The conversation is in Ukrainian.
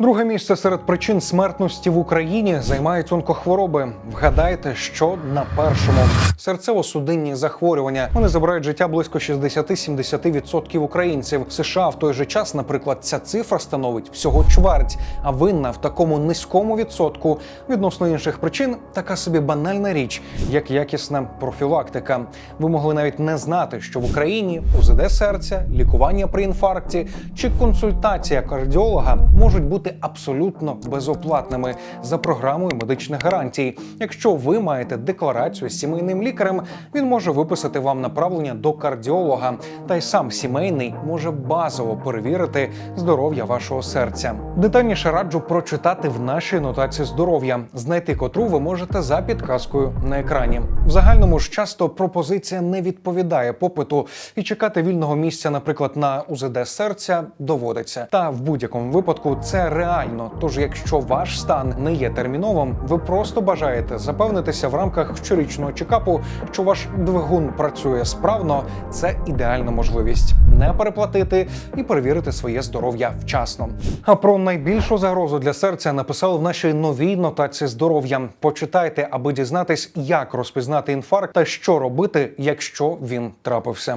Друге місце серед причин смертності в Україні займають онкохвороби. Вгадайте, що на першому серцево-судинні захворювання. Вони забирають життя близько 60-70% українців. В США в той же час, наприклад, ця цифра становить всього чверть. А винна в такому низькому відсотку відносно інших причин така собі банальна річ, як якісна профілактика. Ви могли навіть не знати, що в Україні УЗД серця, лікування при інфаркті чи консультація кардіолога можуть бути абсолютно безоплатними за програмою медичних гарантій. Якщо ви маєте декларацію з сімейним лікарем, він може виписати вам направлення до кардіолога, та й сам сімейний може базово перевірити здоров'я вашого серця. Детальніше раджу прочитати в нашій нотації здоров'я, знайти котру ви можете за підказкою на екрані. В загальному ж часто пропозиція не відповідає попиту, і чекати вільного місця, наприклад, на УЗД серця доводиться. Та в будь-якому випадку це реально. Тож, якщо ваш стан не є терміновим, ви просто бажаєте запевнитися в рамках щорічного чекапу, що ваш двигун працює справно. Це ідеальна можливість не переплатити і перевірити своє здоров'я вчасно. А про найбільшу загрозу для серця написали в нашій новій нотації здоров'я. Почитайте, аби дізнатись, як розпізнати інфаркт та що робити, якщо він трапився.